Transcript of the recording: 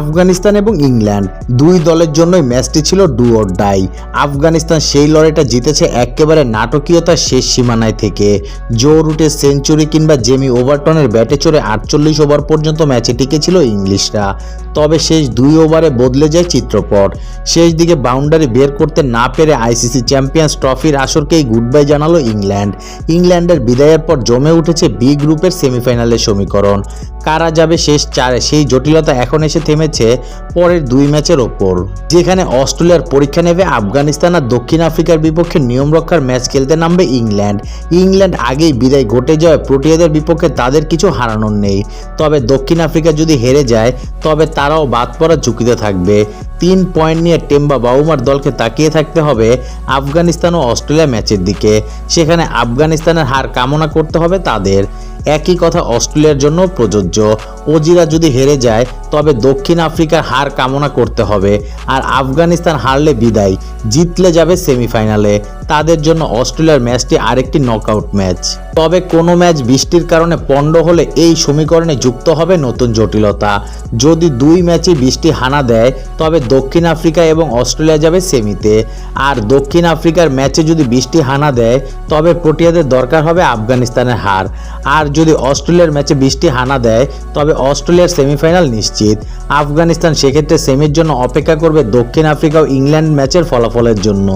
আফগানিস্তান এবং ইংল্যান্ড দুই দলের জন্যই ম্যাচটি ছিল ডু অর ডাই। আফগানিস্তান সেই লড়াইটা জিতেছে একেবারে নাটকীয়তার শেষ সীমানায় থেকে। জো রুটের সেঞ্চুরি কিংবা জেমি ওভারটনের ব্যাটে চড়ে আটচল্লিশ ওভার পর্যন্ত ম্যাচে টিকেছিল ইংলিশরা। তবে শেষ দুই ওভারে বদলে যায় চিত্রপট। শেষ দিকে বাউন্ডারি বের করতে না পেরে আইসিসি চ্যাম্পিয়ন্স ট্রফির আসরকেই গুড বাই জানালো ইংল্যান্ড। ইংল্যান্ডের বিদায়ের পর জমে উঠেছে বি গ্রুপের সেমিফাইনালের সমীকরণ। কারা যাবে শেষ চারে, সেই জটিলতা এখন এসে থেমেছে পরের দুই ম্যাচের ওপর। যেখানে অস্ট্রেলিয়ার পরীক্ষা নেবে আফগানিস্তান আর দক্ষিণ আফ্রিকার বিপক্ষে নিয়ম রক্ষার ম্যাচ খেলতে নামবে ইংল্যান্ড। ইংল্যান্ড আগেই বিদায় ঘটে যাওয়ায় প্রোটিয়াদের বিপক্ষে তাদের কিছু হারানোর নেই। তবে দক্ষিণ আফ্রিকা যদি হেরে যায়, তবে তারাও বাদ পড়ার ঝুঁকিতে থাকবে। তিন পয়েন্ট নিয়ে টেম্বা বাউমার দলকে তাকিয়ে থাকতে হবে আফগানিস্তান ও অস্ট্রেলিয়া ম্যাচের দিকে। সেখানে আফগানিস্তানের হার কামনা করতে হবে তাদের। একই কথা অস্ট্রেলিয়ার জন্য প্রযোজ্য। ওজিরা যদি হেরে যায়, তবে দক্ষিণ আফ্রিকার হার কামনা করতে হবে। আর আফগানিস্তান হারলে বিদায়, জিতলে যাবে সেমিফাইনালে। তাদের জন্য অস্ট্রেলিয়ার ম্যাচটি আরেকটি নকআউট ম্যাচ। তবে কোনো ম্যাচ বৃষ্টির কারণে পণ্ড হলে এই সমীকরণে যুক্ত হবে নতুন জটিলতা। যদি দুই ম্যাচে বৃষ্টি হানা দেয়, তবে দক্ষিণ আফ্রিকা এবং অস্ট্রেলিয়া যাবে সেমিতে। আর দক্ষিণ আফ্রিকার ম্যাচে যদি বৃষ্টি হানা দেয়, তবে প্রোটিয়াদের দরকার হবে আফগানিস্তানের হার। আর যদি অস্ট্রেলিয়ার ম্যাচে বৃষ্টি হানা দেয়, তবে অস্ট্রেলিয়ার সেমিফাইনাল নিশ্চিত। আফগানিস্তান সেক্ষেত্রে সেমির জন্য অপেক্ষা করবে দক্ষিণ আফ্রিকা ও ইংল্যান্ড ম্যাচের ফলাফলের জন্য।